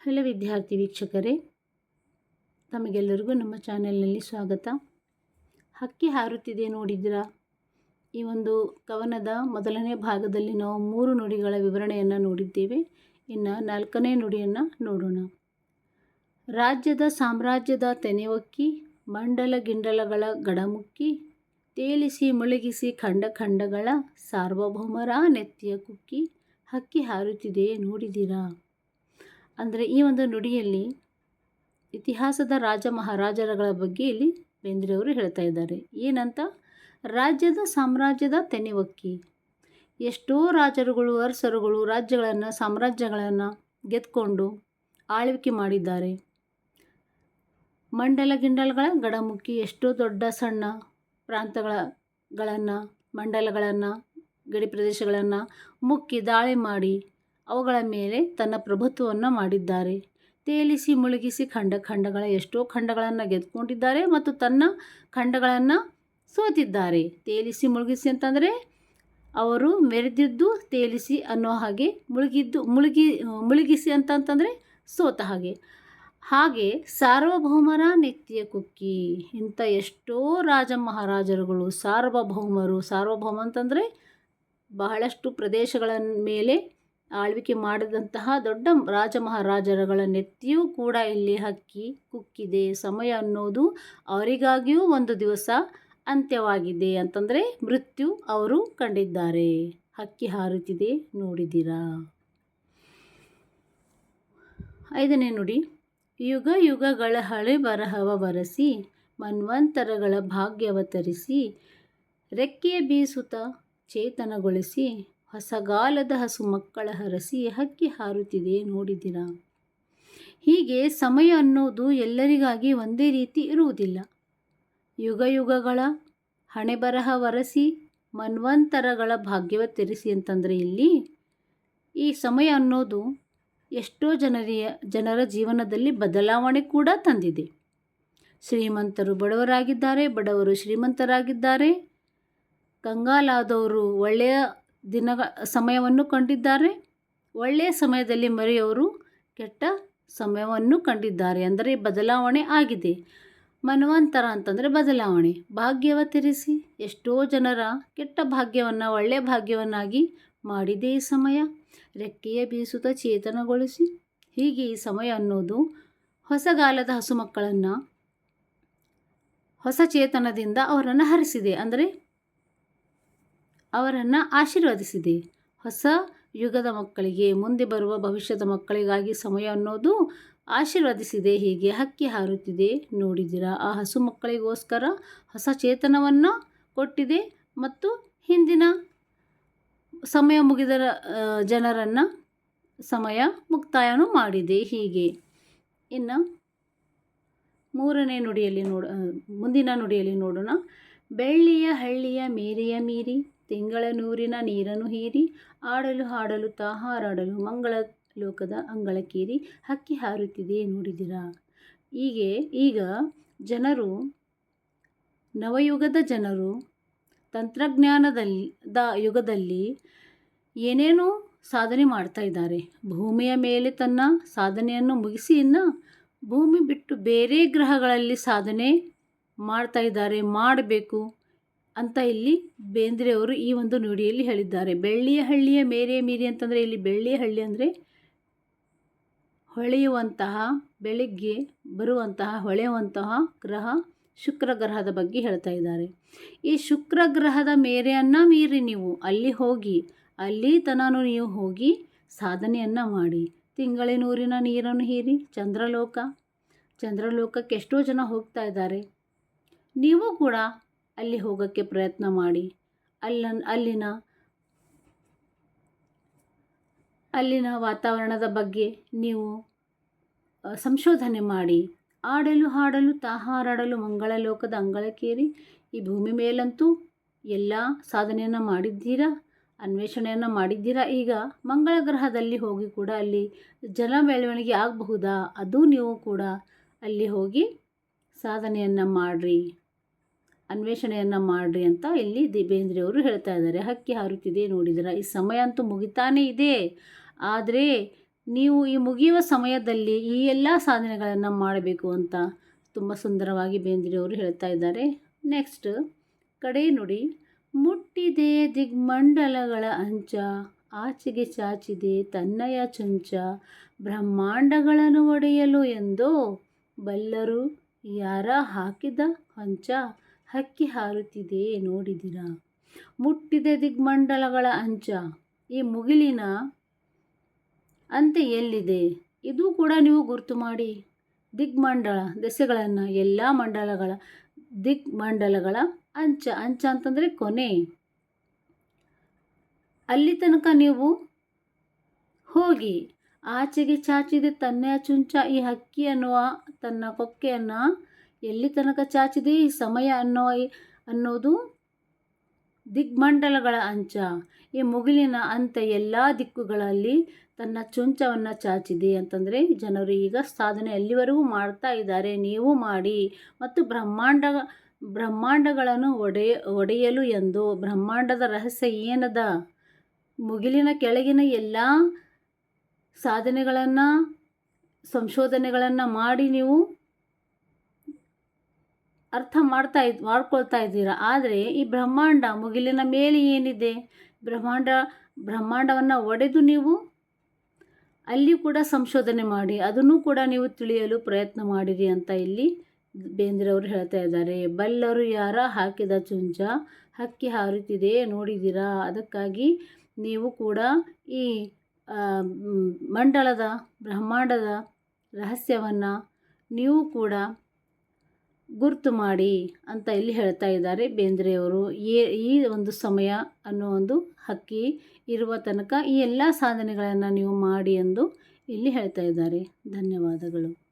Hello ವಿದ್ಯಾರ್ಥಿ ವೀಕ್ಷಕರೇ, ತಮಗೆಲ್ಲರಿಗೂ ನಮ್ಮ ಚಾನೆಲ್ನಲ್ಲಿ ಸ್ವಾಗತ. ಹಕ್ಕಿ ಹಾರುತ್ತಿದೆ ನೋಡಿದ್ದೀರಾ ಈ ಒಂದು ಕವನದ ಮೊದಲನೇ ಭಾಗದಲ್ಲಿ ನಾವು ಮೂರು ನುಡಿಗಳ ವಿವರಣೆಯನ್ನು ನೋಡಿದ್ದೇವೆ. ಇನ್ನು ನಾಲ್ಕನೇ ನುಡಿಯನ್ನು ನೋಡೋಣ. ರಾಜ್ಯದ ಸಾಮ್ರಾಜ್ಯದ ತೆನೆವಕ್ಕಿ ಮಂಡಲ ಗಿಂಡಲಗಳ ಗಡಮುಕ್ಕಿ, ತೇಲಿಸಿ ಮುಳುಗಿಸಿ ಖಂಡ ಖಂಡಗಳ ಸಾರ್ವಭೌಮರ ನೆತ್ತಿಯ ಕುಕ್ಕಿ ಹಕ್ಕಿ ಹಾರುತ್ತಿದೆ ನೋಡಿದ್ದೀರಾ ಅಂದರೆ ಈ ಒಂದು ನುಡಿಯಲ್ಲಿ ಇತಿಹಾಸದ ರಾಜ ಮಹಾರಾಜರಗಳ ಬಗ್ಗೆ ಇಲ್ಲಿ ಬೇಂದ್ರೆಯವರು ಹೇಳ್ತಾ ಇದ್ದಾರೆ. ಏನಂತ? ರಾಜ್ಯದ ಸಾಮ್ರಾಜ್ಯದ ತೆನೆವಕ್ಕಿ. ಎಷ್ಟೋ ರಾಜರುಗಳು, ಅರಸರುಗಳು ರಾಜ್ಯಗಳನ್ನು, ಸಾಮ್ರಾಜ್ಯಗಳನ್ನು ಗೆದ್ಕೊಂಡು ಆಳ್ವಿಕೆ ಮಾಡಿದ್ದಾರೆ. ಮಂಡಲ ಗಿಂಡಲಗಳ ಗಡಮುಖಿ ಎಷ್ಟೋ ದೊಡ್ಡ ಸಣ್ಣ ಪ್ರಾಂತಗಳನ್ನು ಮಂಡಲಗಳನ್ನು, ಗಡಿ ಪ್ರದೇಶಗಳನ್ನು ಮುಕ್ಕಿ ದಾಳಿ ಮಾಡಿ ಅವುಗಳ ಮೇಲೆ ತನ್ನ ಪ್ರಭುತ್ವವನ್ನು ಮಾಡಿದ್ದಾರೆ. ತೇಲಿಸಿ ಮುಳುಗಿಸಿ ಖಂಡ ಖಂಡಗಳ ಎಷ್ಟೋ ಖಂಡಗಳನ್ನು ಗೆದ್ಕೊಂಡಿದ್ದಾರೆ ಮತ್ತು ತನ್ನ ಖಂಡಗಳನ್ನು ಸೋತಿದ್ದಾರೆ. ತೇಲಿಸಿ ಮುಳುಗಿಸಿ ಅಂತಂದರೆ ಅವರು ಮೆರೆದಿದ್ದು ತೇಲಿಸಿ ಅನ್ನೋ ಹಾಗೆ ಮುಳುಗಿದ್ದು ಮುಳುಗಿ ಮುಳುಗಿಸಿ ಅಂತಂತಂದರೆ ಸೋತ ಹಾಗೆ. ಹಾಗೆ ಸಾರ್ವಭೌಮರ ನೆತ್ತಿಯ ಕುಕ್ಕಿ ಇಂಥ ಎಷ್ಟೋ ರಾಜ ಮಹಾರಾಜರುಗಳು ಸಾರ್ವಭೌಮರು. ಸಾರ್ವಭೌಮ ಅಂತಂದರೆ ಬಹಳಷ್ಟು ಪ್ರದೇಶಗಳ ಮೇಲೆ ಆಳ್ವಿಕೆ ಮಾಡಿದಂತಹ ದೊಡ್ಡ ರಾಜ ಮಹಾರಾಜರುಗಳ ನೆತ್ತಿಯೂ ಕೂಡ ಇಲ್ಲಿ ಹಕ್ಕಿ ಕುಕ್ಕಿದೆ. ಸಮಯ ಅನ್ನೋದು ಅವರಿಗಾಗಿಯೂ ಒಂದು ದಿವಸ ಅಂತ್ಯವಾಗಿದೆ ಅಂತಂದರೆ ಮೃತ್ಯು ಅವರು ಕಂಡಿದ್ದಾರೆ. ಹಕ್ಕಿ ಹಾರುತ್ತಿದೆ, ನೋಡಿದ್ದೀರಾ? ಐದನೇ ನುಡಿ. ಯುಗ ಯುಗಗಳ ಹಳೆ ಬರಹವ ಬರೆಸಿ, ಮನ್ವಂತರಗಳ ಭಾಗ್ಯವತರಿಸಿ, ರೆಕ್ಕೆಯ ಬೀಸುತ್ತ ಚೇತನಗೊಳಿಸಿ ಹೊಸಗಾಲದ ಹಸು ಮಕ್ಕಳ ಹರಸಿ ಹಕ್ಕಿ ಹಾರುತ್ತಿದೆ ನೋಡಿದಿರಾ. ಹೀಗೆ ಸಮಯ ಅನ್ನೋದು ಎಲ್ಲರಿಗಾಗಿ ಒಂದೇ ರೀತಿ ಇರುವುದಿಲ್ಲ. ಯುಗ ಯುಗಗಳ ಹಣೆ ಬರಹ ವರಸಿ ಮನ್ವಂತರಗಳ ಭಾಗ್ಯವ ತೆರೆಸಿ ಅಂತಂದರೆ ಇಲ್ಲಿ ಈ ಸಮಯ ಅನ್ನೋದು ಎಷ್ಟೋ ಜನರಿಯ ಜನರ ಜೀವನದಲ್ಲಿ ಬದಲಾವಣೆ ಕೂಡ ತಂದಿದೆ. ಶ್ರೀಮಂತರು ಬಡವರಾಗಿದ್ದಾರೆ, ಬಡವರು ಶ್ರೀಮಂತರಾಗಿದ್ದಾರೆ. ಕಂಗಾಲಾದವರು ಒಳ್ಳೆಯ ದಿನಗ, ಸಮಯವನ್ನು ಕಂಡಿದ್ದಾರೆ. ಒಳ್ಳೆಯ ಸಮಯದಲ್ಲಿ ಮರೆಯವರು ಕೆಟ್ಟ ಸಮಯವನ್ನು ಕಂಡಿದ್ದಾರೆ ಅಂದರೆ ಬದಲಾವಣೆ ಆಗಿದೆ. ಮನವಂತರ ಅಂತಂದರೆ ಬದಲಾವಣೆ. ಭಾಗ್ಯವ ತಿರಿಸಿ ಎಷ್ಟೋ ಜನರ ಕೆಟ್ಟ ಭಾಗ್ಯವನ್ನು ಒಳ್ಳೆಯ ಭಾಗ್ಯವನ್ನಾಗಿ ಮಾಡಿದೆ ಈ ಸಮಯ. ರೆಕ್ಕೆಯ ಬೀಸುತ್ತ ಚೇತನಗೊಳಿಸಿ, ಹೀಗೆ ಈ ಸಮಯ ಅನ್ನೋದು ಹೊಸಗಾಲದ ಹಸು ಮಕ್ಕಳನ್ನು, ಹೊಸ ಚೇತನದಿಂದ ಅವರನ್ನು ಹರಿಸಿದೆ. ಅಂದರೆ ಅವರನ್ನು ಆಶೀರ್ವದಿಸಿದೆ. ಹೊಸ ಯುಗದ ಮಕ್ಕಳಿಗೆ ಮುಂದೆ ಬರುವ ಭವಿಷ್ಯದ ಮಕ್ಕಳಿಗಾಗಿ ಸಮಯ ಅನ್ನೋದು ಆಶೀರ್ವದಿಸಿದೆ. ಹೀಗೆ ಹಕ್ಕಿ ಹಾರುತ್ತಿದೆ. ನೋಡಿದಿರಾ ಆ ಹಸು ಮಕ್ಕಳಿಗೋಸ್ಕರ ಹೊಸ ಚೇತನವನ್ನು ಕೊಟ್ಟಿದೆ ಮತ್ತು ಹಿಂದಿನ ಸಮಯ ಮುಗಿದ ಜನರನ್ನು ಸಮಯ ಮುಕ್ತಾಯನೂ ಮಾಡಿದೆ. ಹೀಗೆ ಇನ್ನು ಮೂರನೇ ನುಡಿಯಲ್ಲಿ ನೋಡ ಮುಂದಿನ ನುಡಿಯಲ್ಲಿ ನೋಡೋಣ. ಬೆಳ್ಳಿಯ ಹಳ್ಳಿಯ ಮೇರೆಯ ಮೀರಿ ತಿಂಗಳ ನೂರಿನ ನೀರನ್ನು ಹೀರಿ ಆಡಲು ಹಾಡಲು ತಾ ಹಾರಾಡಲು ಮಂಗಳ ಲೋಕದ ಅಂಗಳಕ್ಕೇರಿ ಹಕ್ಕಿ ಹಾರುತ್ತಿದೆ ನೋಡಿದಿರಾ. ಹೀಗೆ ಈಗ ಜನರು, ನವಯುಗದ ಜನರು ತಂತ್ರಜ್ಞಾನದಲ್ಲಿ ದ ಯುಗದಲ್ಲಿ ಏನೇನೋ ಸಾಧನೆ ಮಾಡ್ತಾ ಇದ್ದಾರೆ. ಭೂಮಿಯ ಮೇಲೆ ತನ್ನ ಸಾಧನೆಯನ್ನು ಮುಗಿಸಿ ಇನ್ನು ಭೂಮಿ ಬಿಟ್ಟು ಬೇರೆ ಗ್ರಹಗಳಲ್ಲಿ ಸಾಧನೆ ಮಾಡ್ತಾ ಇದ್ದಾರೆ, ಮಾಡಬೇಕು. ಅಂತ ಇಲ್ಲಿ ಬೇಂದ್ರೆಯವರು ಈ ಒಂದು ನುಡಿಯಲ್ಲಿ ಹೇಳಿದ್ದಾರೆ. ಬೆಳ್ಳಿಯ ಹಳ್ಳಿಯ ಮೇರೆ ಮೀರಿ ಅಂತಂದರೆ ಇಲ್ಲಿ ಬೆಳ್ಳಿಯ ಹಳ್ಳಿ ಅಂದರೆ ಹೊಳೆಯುವಂತಹ, ಬೆಳಿಗ್ಗೆ ಬರುವಂತಹ, ಹೊಳೆಯುವಂತಹ ಗ್ರಹ ಶುಕ್ರ ಗ್ರಹದ ಬಗ್ಗೆ ಹೇಳ್ತಾ ಇದ್ದಾರೆ. ಈ ಶುಕ್ರ ಗ್ರಹದ ಮೇರೆಯನ್ನು ಮೀರಿ ನೀವು ಅಲ್ಲಿ ಹೋಗಿ, ಅಲ್ಲಿ ತನನು ನೀವು ಹೋಗಿ ಸಾಧನೆಯನ್ನು ಮಾಡಿ. ತಿಂಗಳಿನೂರಿನ ನೀರನ್ನು ಹೀರಿ ಚಂದ್ರಲೋಕ, ಚಂದ್ರಲೋಕಕ್ಕೆ ಎಷ್ಟೋ ಜನ ಹೋಗ್ತಾ ಇದ್ದಾರೆ. ನೀವು ಕೂಡ ಅಲ್ಲಿ ಹೋಗೋಕ್ಕೆ ಪ್ರಯತ್ನ ಮಾಡಿ. ಅಲ್ಲ ಅಲ್ಲಿನ ಅಲ್ಲಿನ ವಾತಾವರಣದ ಬಗ್ಗೆ ನೀವು ಸಂಶೋಧನೆ ಮಾಡಿ. ಆಡಲು ಹಾಡಲು, ತಾಹಾರಾಡಲು ಮಂಗಳ ಲೋಕದ ಅಂಗಳಕ್ಕೇರಿ. ಈ ಭೂಮಿ ಮೇಲಂತೂ ಎಲ್ಲ ಸಾಧನೆಯನ್ನು ಮಾಡಿದ್ದೀರಾ? ಅನ್ವೇಷಣೆಯನ್ನು ಮಾಡಿದ್ದೀರಾ? ಈಗ ಮಂಗಳ ಗ್ರಹದಲ್ಲಿ ಹೋಗಿ ಕೂಡ ಅಲ್ಲಿ ಜನ ಬೆಳವಣಿಗೆ ಆಗಬಹುದಾ? ಅದು ನೀವು ಕೂಡ ಅಲ್ಲಿ ಹೋಗಿ ಸಾಧನೆಯನ್ನು ಮಾಡಿರಿ. ಅನ್ವೇಷಣೆಯನ್ನು ಮಾಡಿರಿ ಅಂತ ಇಲ್ಲಿ ದಿಬೇಂದ್ರಿಯವರು ಹೇಳ್ತಾ ಇದ್ದಾರೆ. ಹಕ್ಕಿ ಹಾರುತ್ತಿದೆ ನೋಡಿದಿರ, ಈ ಸಮಯ ಅಂತೂ ಮುಗಿತಾನೇ ಇದೆ. ಆದರೆ ನೀವು ಈ ಮುಗಿಯುವ ಸಮಯದಲ್ಲಿ ಈ ಎಲ್ಲ ಸಾಧನೆಗಳನ್ನು ಮಾಡಬೇಕು ಅಂತ ತುಂಬ ಸುಂದರವಾಗಿ ಬೇಂದ್ರಿಯವರು ಹೇಳ್ತಾ ಇದ್ದಾರೆ. ನೆಕ್ಸ್ಟ್, ಕಡೆ ನುಡಿ, ಮುಟ್ಟಿದೆ ದಿಗ್ಮಂಡಲಗಳ ಅಂಚ, ಆಚೆಗೆ ಚಾಚಿದೆ ತನ್ನಯ ಚಂಚ, ಬ್ರಹ್ಮಾಂಡಗಳನ್ನು ಒಡೆಯಲು ಎಂದೋ ಬಲ್ಲರು ಯಾರ ಹಾಕಿದ ಹೊಂಚ ಹಕ್ಕಿ ಹಾರುತ್ತಿದೆ ನೋಡಿದಿರಾ. ಮುಟ್ಟಿದೆ ದಿಗ್ಮಂಡಲಗಳ ಅಂಚ, ಈ ಮುಗಿಲಿನ ಅಂತೆ ಎಲ್ಲಿದೆ? ಇದು ಕೂಡ ನೀವು ಗುರುತು ಮಾಡಿ. ದಿಗ್ಮಂಡಲ, ದೆಸೆಗಳನ್ನು, ಎಲ್ಲ ಮಂಡಲಗಳ ದಿಗ್ಮಂಡಲಗಳ ಅಂಚ. ಅಂಚ ಅಂತಂದರೆ ಕೊನೆ. ಅಲ್ಲಿ ತನಕ ನೀವು ಹೋಗಿ, ಆಚೆಗೆ ಚಾಚಿದೆ ತನ್ನ ಚುಂಚ. ಈ ಹಕ್ಕಿ ಅನ್ನುವ ತನ್ನ ಕೊಕ್ಕೆಯನ್ನು ಎಲ್ಲಿ ತನಕ ಚಾಚಿದೆ ಈ ಸಮಯ ಅನ್ನೋ ಅನ್ನೋದು ದಿಗ್ಮಂಡಲಗಳ ಅಂಚ. ಈ ಮುಗಿಲಿನ ಅಂತ ಎಲ್ಲ ದಿಕ್ಕುಗಳಲ್ಲಿ ತನ್ನ ಚುಂಚವನ್ನು ಚಾಚಿದೆ ಅಂತಂದರೆ ಜನರು ಈಗ ಸಾಧನೆ ಎಲ್ಲಿವರೆಗೂ ಮಾಡ್ತಾ ಇದ್ದಾರೆ ನೀವು ಮಾಡಿ ಮತ್ತು ಬ್ರಹ್ಮಾಂಡ, ಬ್ರಹ್ಮಾಂಡಗಳನ್ನು ಒಡೆಯ ಒಡೆಯಲು ಎಂದು. ಬ್ರಹ್ಮಾಂಡದ ರಹಸ್ಯ ಏನದ? ಮುಗಿಲಿನ ಕೆಳಗಿನ ಎಲ್ಲ ಸಾಧನೆಗಳನ್ನು, ಸಂಶೋಧನೆಗಳನ್ನು ಮಾಡಿ ನೀವು ಅರ್ಥ ಮಾಡ್ತಾ ಇದ್, ಮಾಡ್ಕೊಳ್ತಾ ಇದ್ದೀರಾ? ಆದರೆ ಈ ಬ್ರಹ್ಮಾಂಡ ಮುಗಿಲಿನ ಮೇಲೆ ಏನಿದೆ? ಬ್ರಹ್ಮಾಂಡ, ಬ್ರಹ್ಮಾಂಡವನ್ನು ಒಡೆದು ನೀವು ಅಲ್ಲಿ ಕೂಡ ಸಂಶೋಧನೆ ಮಾಡಿ, ಅದನ್ನು ಕೂಡ ನೀವು ತಿಳಿಯಲು ಪ್ರಯತ್ನ ಮಾಡಿರಿ ಅಂತ ಇಲ್ಲಿ ಬೇಂದ್ರವರು ಹೇಳ್ತಾ ಇದ್ದಾರೆ. ಬಲ್ಲರು ಯಾರ? ಹಾಕಿದ ಚುಂಚ ಹಕ್ಕಿ ಹಾರುತ್ತಿದೆ, ನೋಡಿದ್ದೀರಾ? ಅದಕ್ಕಾಗಿ ನೀವು ಕೂಡ ಈ ಮಂಡಳದ ಬ್ರಹ್ಮಾಂಡದ ರಹಸ್ಯವನ್ನು ನೀವು ಕೂಡ ಗುರುತು ಮಾಡಿ ಅಂತ ಇಲ್ಲಿ ಹೇಳ್ತಾ ಇದ್ದಾರೆ. ಬೇಂದ್ರೆಯವರು ಈ ಈ ಒಂದು ಸಮಯ ಅನ್ನೋ ಒಂದು ಹಕ್ಕಿ ಇರುವ ತನಕ ಈ ಎಲ್ಲ ಸಾಧನೆಗಳನ್ನು ನೀವು ಮಾಡಿ ಎಂದು ಇಲ್ಲಿ ಹೇಳ್ತಾ ಇದ್ದಾರೆ. ಧನ್ಯವಾದಗಳು.